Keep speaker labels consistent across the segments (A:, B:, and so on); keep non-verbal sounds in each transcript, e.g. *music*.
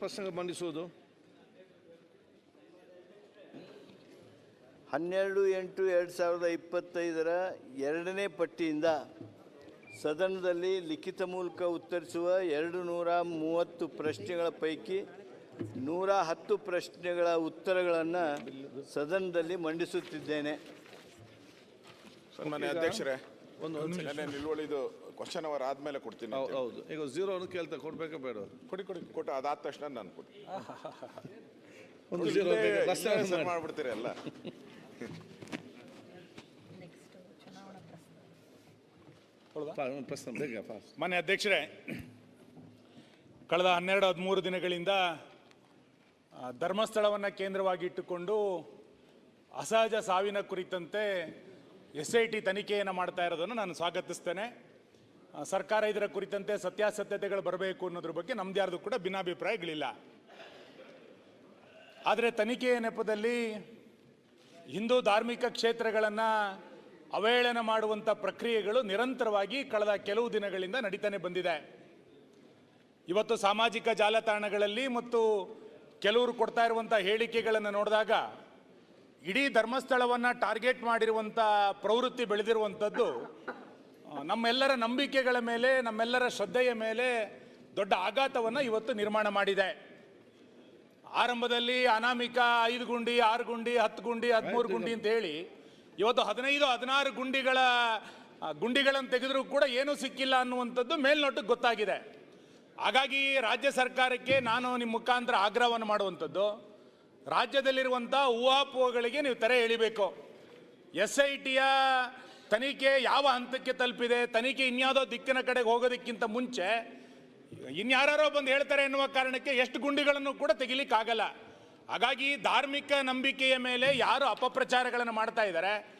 A: ಪ್ರಸಂಗ ಮಂಡಿಸುವುದು
B: ಹನ್ನೆರಡು ಎಂಟು ಎರಡು ಸಾವಿರದ ಇಪ್ಪತ್ತೈದರ ಎರಡನೇ ಪಟ್ಟಿಯಿಂದ ಸದನದಲ್ಲಿ ಲಿಖಿತ ಮೂಲಕ ಉತ್ತರಿಸುವ ಎರಡು ನೂರ ಮೂವತ್ತು ಪ್ರಶ್ನೆಗಳ ಪೈಕಿ ನೂರ ಹತ್ತು ಪ್ರಶ್ನೆಗಳ ಉತ್ತರಗಳನ್ನು ಸದನದಲ್ಲಿ ಮಂಡಿಸುತ್ತಿದ್ದೇನೆ
C: ಸನ್ಮಾನ್ಯ ಅಧ್ಯಕ್ಷರೇ
A: ಒಂದು.
C: ನಿಲುವಳಿದು ಕ್ವಶನ್ ಅವರ್ ಆದ್ಮೇಲೆ ಕೊಡ್ತೀನಿ
A: ಹೌದು ಈಗ ಝೀರೋ ಅನ್ನು ಕೇಳ್ತಾ ಕೊಡ್ಬೇಕಾ ಬೇಡ
C: ಕೊಡಿ ಕೊಡಿ. ಕೊಟ್ಟು ಅದಾದ ತಕ್ಷಣ ನಾನು ಕೊಡಿ *laughs*
A: ಒಂದು ಝೀರೋ
C: ಮಾಡ್ಬಿಡ್ತೀರಿ ಎಲ್ಲ
A: ಫಾ- ಪ್ರಶ್ನೆ. ಬೇಗ ಫಾಸ್ಟ್
D: ಮಾನ್ಯ ಅಧ್ಯಕ್ಷರೇ ಕಳೆದ ಹನ್ನೆರಡು ಹದಿಮೂರು ದಿನಗಳಿಂದ ಧರ್ಮಸ್ಥಳವನ್ನು ಕೇಂದ್ರವಾಗಿ ಇಟ್ಟುಕೊಂಡು ಅಸಹಜ ಸಾವಿನ ಕುರಿತಂತೆ ಎಸ್ ಐ ಟಿ ತನಿಖೆಯನ್ನು ಮಾಡ್ತಾ ಇರೋದನ್ನು ನಾನು ಸ್ವಾಗತಿಸ್ತೇನೆ. ಸರ್ಕಾರ ಇದರ ಕುರಿತಂತೆ ಸತ್ಯಾಸತ್ಯತೆಗಳು ಬರಬೇಕು ಅನ್ನೋದ್ರ ಬಗ್ಗೆ ನಮ್ದು ಯಾರ್ದು ಕೂಡ ಭಿನ್ನಾಭಿಪ್ರಾಯಗಳಿಲ್ಲ. ಆದರೆ ತನಿಖೆಯ ನೆಪದಲ್ಲಿ ಹಿಂದೂ ಧಾರ್ಮಿಕ ಕ್ಷೇತ್ರಗಳನ್ನು ಅವಹೇಳನ ಮಾಡುವಂಥ ಪ್ರಕ್ರಿಯೆಗಳು ನಿರಂತರವಾಗಿ ಕಳೆದ ಕೆಲವು ದಿನಗಳಿಂದ ನಡೀತಾನೆ ಬಂದಿದೆ. ಇವತ್ತು ಸಾಮಾಜಿಕ ಜಾಲತಾಣಗಳಲ್ಲಿ ಮತ್ತು ಕೆಲವರು ಕೊಡ್ತಾ ಇರುವಂಥ ಹೇಳಿಕೆಗಳನ್ನು ನೋಡಿದಾಗ ಇಡೀ ಧರ್ಮಸ್ಥಳವನ್ನು ಟಾರ್ಗೆಟ್ ಮಾಡಿರುವಂಥ ಪ್ರವೃತ್ತಿ ಬೆಳೆದಿರುವಂಥದ್ದು ನಮ್ಮೆಲ್ಲರ ನಂಬಿಕೆಗಳ ಮೇಲೆ ನಮ್ಮೆಲ್ಲರ ಶ್ರದ್ಧೆಯ ಮೇಲೆ ದೊಡ್ಡ ಆಘಾತವನ್ನು ಇವತ್ತು ನಿರ್ಮಾಣ ಮಾಡಿದೆ. ಆರಂಭದಲ್ಲಿ ಅನಾಮಿಕ ಐದು ಗುಂಡಿ ಆರು ಗುಂಡಿ ಹತ್ತು ಗುಂಡಿ ಹದಿಮೂರು ಗುಂಡಿ ಅಂತ ಹೇಳಿ ಇವತ್ತು ಹದಿನೈದು ಹದಿನಾರು ಗುಂಡಿಗಳ ಗುಂಡಿಗಳನ್ನು ತೆಗೆದರೂ ಕೂಡ ಏನೂ ಸಿಕ್ಕಿಲ್ಲ ಅನ್ನುವಂಥದ್ದು ಮೇಲ್ನೋಟಕ್ಕೆ ಗೊತ್ತಾಗಿದೆ. ಹಾಗಾಗಿ ರಾಜ್ಯ ಸರ್ಕಾರಕ್ಕೆ ನಾನು ನಿಮ್ಮ ಮುಖಾಂತರ ಆಗ್ರಹವನ್ನು ಮಾಡುವಂಥದ್ದು ರಾಜ್ಯದಲ್ಲಿರುವಂಥ ಊಹಾಪೋಹಗಳಿಗೆ ನೀವು ತೆರೆ ಎಳಿಬೇಕು. ಎಸ್ ಐ ಟಿಯ ತನಿಖೆ ಯಾವ ಹಂತಕ್ಕೆ ತಲುಪಿದೆ, ತನಿಖೆ ಇನ್ಯಾವುದೋ ದಿಕ್ಕಿನ ಕಡೆಗೆ ಹೋಗೋದಕ್ಕಿಂತ ಮುಂಚೆ ಇನ್ಯಾರೋ ಬಂದು ಹೇಳ್ತಾರೆ ಎನ್ನುವ ಕಾರಣಕ್ಕೆ ಎಷ್ಟು ಗುಂಡಿಗಳನ್ನು ಕೂಡ ತೆಗಿಲಿಕ್ಕಾಗಲ್ಲ. ಹಾಗಾಗಿ ಧಾರ್ಮಿಕ ನಂಬಿಕೆಯ ಮೇಲೆ ಯಾರು ಅಪಪ್ರಚಾರಗಳನ್ನು ಮಾಡ್ತಾ ಇದ್ದಾರೆ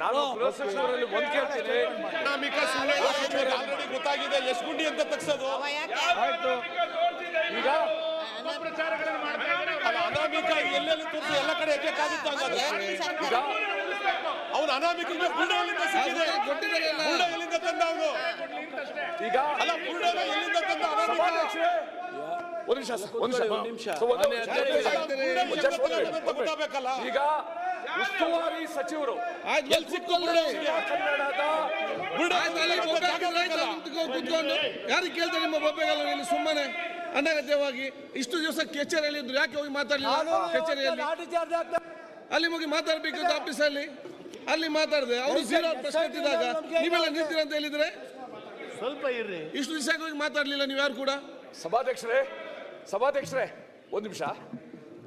A: ಆಯ್ತು
E: ನಾನು ಗೃಹ ಸಚಿವರಲ್ಲಿ ಒಂದ್ ಕೇಳ್ತೀನಿ.
C: ಆಲ್ರೆಡಿ ಗೊತ್ತಾಗಿದೆ. ಎಷ್ಟು ಗುಂಡಿ ಅಂತ ತಗ್ಸೋದು.
E: ಈಗ
C: ಅಲ್ಲ, ಅನಾಮಿಕ ಎಲ್ಲೆಲ್ಲಿ ತೋರಿಸಿ? ಎಲ್ಲ ಕಡೆ ಹಂಗಾದ್ರೆ.
E: ಈಗ
C: ಅವನು ಅನಾಮಿಕ ಬುಲ್ಡ ಎಲ್ಲಿಂದ ಸಿಕ್ಕಿದೆ. ಬುಲ್ಡ ಎಲ್ಲಿಂದ ತಂದ ಅವನು?
E: ಈಗ
C: ಅಲ್ಲ ಬುಲ್ಡನ ಎಲ್ಲಿಂದ ತಂದ ಅನಾಮಿಕ?
E: ಸಭಾಧ್ಯಕ್ಷರೇ ಒಂದ್ ನಿಮಿಷ ಒಂದ್ ನಿಮಿಷ.
F: ಒಂದ್ ನಿಮಿಷ.
E: ಸೊ, ಒಂದ್ ನಿಮಿಷ. ಈಗ ಉಸ್ತುವಾರಿ ಸಚಿವರು.
A: ಕೂತ್ಕೊಂಡು. ಯಾರಿಗೆ ಕೇಳ್ತಾರೆ ನಿಮ್ಮ ಬೊಬ್ಬೆಗಳು ಇಲ್ಲಿ ಸುಮ್ಮನೆ ಅನಗತ್ಯವಾಗಿ ಇಷ್ಟು ದಿವಸ ಕಚೇರಿಯಲ್ಲಿ ಇದ್ರು ಯಾಕೆ ಹೋಗಿ ಮಾತಾಡಲಿಲ್ಲ? ಕಚೇರಿಯಲ್ಲಿ ಅಲ್ಲಿ ಹೋಗಿ ಮಾತಾಡ್ಬೇಕಿತ್ತು ಆಫೀಸಲ್ಲಿ ಅಲ್ಲಿ. ಮಾತಾಡಿದೆ. ಅವರು ಜೀರೋ ಪ್ರಶ್ನೆ ಎತ್ತಿದಾಗ ನೀವೆಲ್ಲ ನಿಂತೀರ ಅಂತ ಹೇಳಿದ್ರೆ?
B: ಸ್ವಲ್ಪ ಇರ್ರಿ.
A: ಇಷ್ಟು ದಿವಸ ಹೋಗಿ ಮಾತಾಡ್ಲಿಲ್ಲ ನೀವು ಯಾರು ಕೂಡ?
E: ಸಭಾಧ್ಯಕ್ಷರೇ ಸಭಾಧ್ಯಕ್ಷರೇ ಒಂದ್ ನಿಮಿಷ.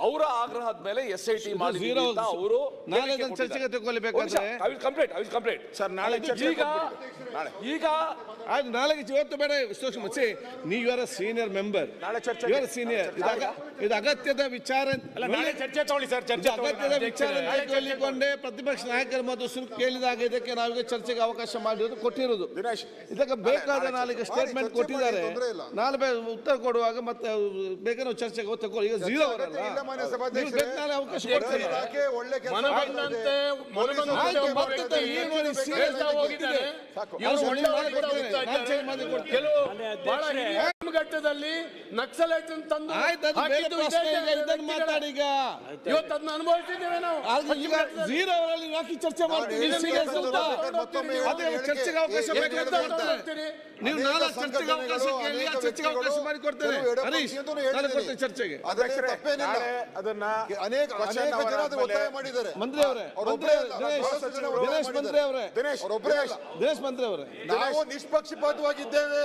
E: ಅವರ ಆಗ್ರಹದ ಮೇಲೆ ಎಸ್ ಐ ಟಿ ಅವರು
A: ನಾಳೆ ಅದನ್ನ ಚರ್ಚೆಗೆ ತಗೊಳ್ಬೇಕಾದ್ರೆ-
E: ಕಂಪ್ಲೀಟ್ ಐ ಕಂಪ್ಲೀಟ್
F: ಸರ್ ನಾಳೆ ಚರ್ಚೆ
E: ಈಗ ಈಗ
A: ಆಯ್ತು ನಾಳೆಗೆ ಇವತ್ತು ಬೇಡ ನೀ ನೀವು ಇವರ ಸೀನಿಯರ್ ಮೆಂಬರ್
F: ನಾಳೆ ಚರ್ಚೆ
A: ಇವರ ಸೀನಿಯರ್ ಇದು ಅಗತ್ಯದ ವಿಚಾರ
D: ಅಲ್ಲ ನಾಳೆ ಚರ್ಚೆ ತಗೊಳ್ಳಿ ಸರ್ ಚರ್ಚೆ
A: ಅಗತ್ಯದ ವಿಚಾರ ಕೇಳಿಕೊಂಡೇ. ಪ್ರತಿಪಕ್ಷ ನಾಯಕರ ಮತ್ತು ಸುರು ಕೇಳಿದಾಗ ಇದಕ್ಕೆ ನಾವೀಗ ಚರ್ಚೆಗೆ ಅವಕಾಶ ಮಾಡಿರೋದು ಕೊಟ್ಟಿರೋದು.
C: ದಿನೇಶ್,
A: ಇದಕ್ಕೆ ಬೇಕಾದ
C: ನಾಳೆ
A: ನಾಳೆಗೆ ಸ್ಟೇಟ್ಮೆಂಟ್ ಕೊಟ್ಟಿದ್ದಾರೆ. ನಾಳೆ ಉತ್ತರ ಕೊಡುವಾಗ ಮತ್ತೆ ಬೇಕಾದ್ರೆ ಚರ್ಚೆಗೆ ತಗೊಳ್ಳಿ ಈಗ ಜೀರೋ ಅವರಲ್ಲ.
C: ಮಾನ್ಯ ಸಭಾಧ್ಯಕ್ಷರೇ.
A: ಅವಕಾಶ
C: ಇಲಾಖೆ ಒಳ್ಳೆ ಕೆಲಸ
D: ಮನಬಂದಂತೆ ಮನಬಂದಂತೆ
A: ಆಯ್ತು,
D: ಒಬ್ಬ
A: ಮತ್ತೆ
D: ವ್ಯಕ್ತಿ
A: ಏನು ಮಾಡಿ serious
D: ಹೇಳ್ತಾ
A: ಆಗಿ
D: ಹೋಗಿದ್ದಾನೆ.
C: ಸಾಕು.
D: ಇವ್ರು ಒಳ್ಳೆ
A: ಮಾಡಿ
D: ಆಡಳಿತ
A: ನಾನು change ಮಾಡಿ
D: ಇದ್ದಾರೆ. ಕೆಲವು ಬಹಳ ಹಿರಿಯ ಘಟ್ಟದಲ್ಲಿ ನಕ್ಸಲೈಟ್ ತಂದು
A: ಆಯ್ತು ಅದು ಬೇರೆ
D: ಹಾಕಿದ್ದು
A: ಪ್ರಶ್ನೆ
D: ಇದೇ
A: ಈಗ ಇದನ್ನ
D: ವ್ಯಕ್ತಿಗಳ-
A: ಮಾತಾಡಿ ಈಗ.
D: ಇವತ್ತು ಅದನ್ನ ಅನುಭವಿಸಿದ್ದೇವೆ ನಾವು
A: ಝೀರೋ ಅವರಲ್ಲಿ ಯಾಕೆ ಚರ್ಚೆ ಮಾಡ್ತೀವಿ. ಚರ್ಚೆಗೆ ಅವಕಾಶ ನೀವು ನಾಲ್ಕು ಚರ್ಚೆಗೆ ಅವಕಾಶ ಕೇಳಿ ಆ ಚರ್ಚೆಗೆ ಅವಕಾಶ ಮಾಡಿ ಕೊಡ್ತೇನೆ ಹರೀಶ್
C: ಅಂತಲೂ
A: ಕೊಡ್ತೇನೆ ಚರ್ಚೆಗೆ.
C: ತಪ್ಪೇನಿಲ್ಲ.
F: ಅದನ್ನ
C: ಅನೇಕ ಅನೇಕ ಜನ ಅದು ಒತ್ತಾಯ ಮಾಡಿದ್ದಾರೆ.
A: ಮಂತ್ರಿ ಅವರೇ ದಿನೇಶ್ ಮಂತ್ರಿ. ಅವರೇ.
C: ದಿನೇಶ್
A: ಮಂತ್ರಿ ಅವರೇ.
C: ನಾವು ನಿಷ್ಪಕ್ಷಪಾತವಾಗಿದ್ದೇವೆ.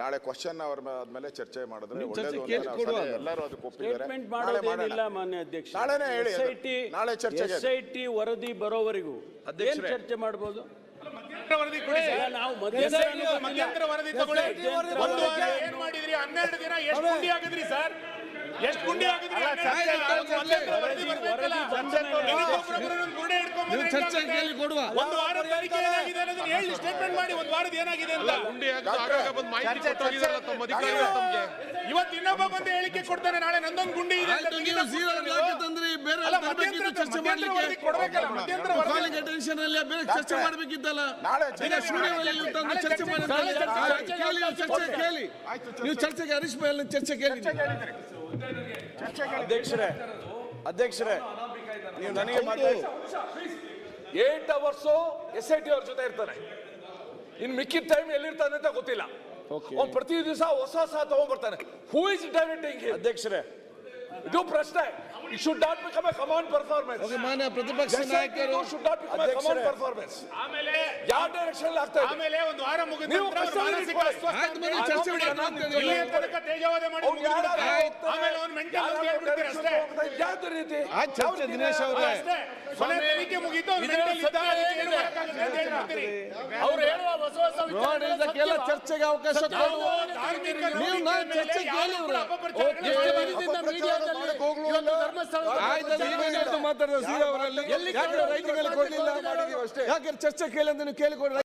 G: ನಾಳೆ ಕ್ವಶನ್ ಅವ್ರ ಮೇಲೆ ಚರ್ಚೆ ಮಾಡಿದ್ರೆ ಒಳ್ಳೇದು ಅಂತ ನಾವು. ಎಲ್ಲರೂ ಅದಕ್ಕೆ ಒಪ್ಪಿದ್ದಾರೆ
F: ಸ್ಟೇಟ್ಮೆಂಟ್
G: ನಾಳೆ
F: ಮಾಡೋದೇನಿಲ್ಲ
G: ಮಾಡೋಣ.
F: ಮಾನ್ಯ ಅಧ್ಯಕ್ಷ
G: ನಾಳೆನೇ ಹೇಳಿ
F: ಎಸ್
G: ನಾಳೆ ಚರ್ಚೆಗೆ.
F: ಎಸ್ ಐ ಟಿ ವರದಿ ಬರೋವರೆಗೂ ಏನ್ ಚರ್ಚೆ ಮಾಡಬಹುದು
D: ಮಧ್ಯಂತರ ವರದಿ ಕೊಡಿ ಸರ್.
F: ನಾವು ಮಧ್ಯಂತರ ಅನ್ನೋ ಗೊತ್ತಿಲ್ಲ.
D: ಮಧ್ಯಂತರ ವರದಿ ತಗೊಳ್ಳಿ
F: ಮಧ್ಯಂತರ
D: ಒಂದು ವಾರ
F: ವರದಿ
D: ಏನ್ ಮಾಡಿದ್ರಿ ಹನ್ನೆರಡು ದಿನ ಎಷ್ಟು ಗುಂಡಿ ಆಗಿದ್ರಿ ಸರ್ ಎಷ್ಟು ಗುಂಡಿ ಆಗಿದ್ರಿ ಹನ್ನೆರಡು
A: ಸಾಕು,
D: ದಿನ? ಮಧ್ಯಂತರ ವರದಿ ಬರ್ಬೇಕಲ್ಲ?
A: ನೀವು ಚರ್ಚೆ ಕೇಳಿ ಕೊಡುವ.
D: ಒಂದು ವಾರದ ತನಿಖೆ ಏನಾಗಿದೆ ಅನ್ನೋದನ್ನ ಹೇಳಿ ಸ್ಟೇಟ್ಮೆಂಟ್ ಮಾಡಿ ಒಂದು ವಾರದ ಏನಾಗಿದೆ ಅಂತ. ಇವತ್ತು ಇನ್ನೊಬ್ಬ ಬಂದು ಹೇಳಿಕೆ ಕೊಡ್ತಾನೆ ನಾಳೆ ನಂದೊಂದು ಗುಂಡಿ ಇದೆ ಅಂತ
A: ನೀವು ಜೀರೋ
D: ಕೂತ್ಕೊಂಡು
A: ತಂದ್ರಿ ಬೇರೆ
D: ಮಧ್ಯಂತರ-
A: ಚರ್ಚೆ
D: ಮಧ್ಯಂತರ ವರದಿ ಮಧ್ಯಂತರ
A: ಮಾಡ್ಲಿಕ್ಕೆ. ಕಾಲಿಂಗ್ ಅಟೆನ್ಷನ್ ಅಲ್ಲಿ ಬೇರೆ ಚರ್ಚೆ ಮಾಡಬೇಕಿತ್ತಲ್ಲ.
G: ನಾಳೆ
A: ಈಗ ಸ್ಟುಡಿಯೋದಲ್ಲಿ ತಂದು ಚರ್ಚೆ ಮಾಡಿ
D: ನಾಳೆ ಚರ್ಚೆ
A: ಕೇಳಿ ನೀವು ಚರ್ಚೆ ಕೇಳಿ. ನೀವು ಚರ್ಚೆಗೆ ಹರೀಶ್ ಅಲ್ಲಿ ಚರ್ಚೆ ಕೇಳಿ
F: ಅಧ್ಯಕ್ಷರೇ ಅಧ್ಯಕ್ಷರೇ ನೀವು ನನಗೆ
E: eight hours S I T ಅವ್ರ ಜೊತೆ ಇರ್ತಾನೆ. ಇನ್ ಮಿಕ್ಕಿದ ಟೈಮ್ ಎಲ್ಲಿರ್ತಾನೆ ಅಂತ ಗೊತ್ತಿಲ್ಲ. ಅವ್ನು ಪ್ರತಿ ದಿವಸ ಹೊಸ ಹೊಸ ತಗೊಂಡ್ಬರ್ತಾನೆ. ಹೂ ಇಸ್ ಡೈರೆಕ್ಟಿಂಗ್
F: ಅಧ್ಯಕ್ಷರೇ.
E: ಇದು ಪ್ರಶ್ನೆ. It should not become a command performance
A: okay ಮಾನ್ಯ ಪ್ರತಿಪಕ್ಷ ನಾಯಕರು
E: should not become a command
F: ಅಧ್ಯಕ್ಷರೇ.
E: ಪರ್ಫಾರ್ಮೆನ್ಸ್
D: ಆಮೇಲೆ
E: ಯಾವ ಡೈರೆಕ್ಷನ್ ಆಗ್ತಾ ಇದೆ?
D: ಆಮೇಲೆ ಒಂದು ವಾರ ಮುಗಿದ
E: ನೀವು
D: ನಂತರ ಅವ್ರ
E: ಕಸ್ಟಡಿಯಲ್ಲಿ
D: ಮಾನಸಿಕ
E: ಇಟ್ಕೊಳ್ಳಿ.
D: ಅಸ್ವಸ್ಥ
A: ಆಯ್ತು, ಬನ್ನಿ,
D: ಅಂತ
A: ಚರ್ಚೆ
D: ಹೇಳ್ಬಿಡಿ.
A: ಮಾಡೋಣ.
D: ಇಲ್ಲಿಯ ತನಕ ತೇಜವಾದ ಮಾಡಿ
E: ಅವ್ನು ಯಾರು?
D: ಮುಗಿದ್ಬಿಡ್ತಾರೆ.
E: ಆಯ್ತು.
D: ಆಮೇಲೆ ಅವ್ನು ಮೆಂಟಲ್ ಅಂತ ಹೇಳ್ಬಿಡ್ತೀರಿ ಅಷ್ಟೇ.
E: ಯಾವ್ದು ರೀತಿ?
A: ಆಯ್ತು ಚರ್ಚೆ ದಿನೇಶ್ ಅವರೇ.
D: ಅಷ್ಟೇ. ಕೊನೆ ತನಿಖೆ ಮುಗೀತು ಅವ್ನು ಮೆಂಟಲ್ ಇದ್ದ ಅದಕ್ಕೆ ಏನು ಮಾಡಕ್ಕಾಗಲ್ಲ ಅಂತ ಹೇಳ್ಬಿಡ್ತೀರಿ. ಅವ್ರು ಹೇಳುವ ಹೊಸ ಹೊಸ
A: ನೋಡಿ ಇದಕ್ಕೆಲ್ಲ ಚರ್ಚೆಗೆ ಅವಕಾಶ ಕೊಡುವ
D: ಧಾರ್ಮಿಕ
A: ನೀವು ನಾನು ಚರ್ಚೆ ಕೇಳಿ
D: ಕೂಡ ಅಪಪ್ರಚಾರಗಳು
A: ಓಕೆ.
C: ಮಾಡಕ್ ಹೋಗ್ಲೂ
A: ಆಯ್ತು ಇವತ್ತು ಮಾತಾಡಿದ ಅವರಲ್ಲಿ. ಯಾಕೆ ರೈತರಲ್ಲಿ ಕೊಡ್ಲಿಲ್ಲ? ಯಾಕೆ ಚರ್ಚೆ ಕೇಳಿ ಕೇಳಿಕೊಡ್ರಿ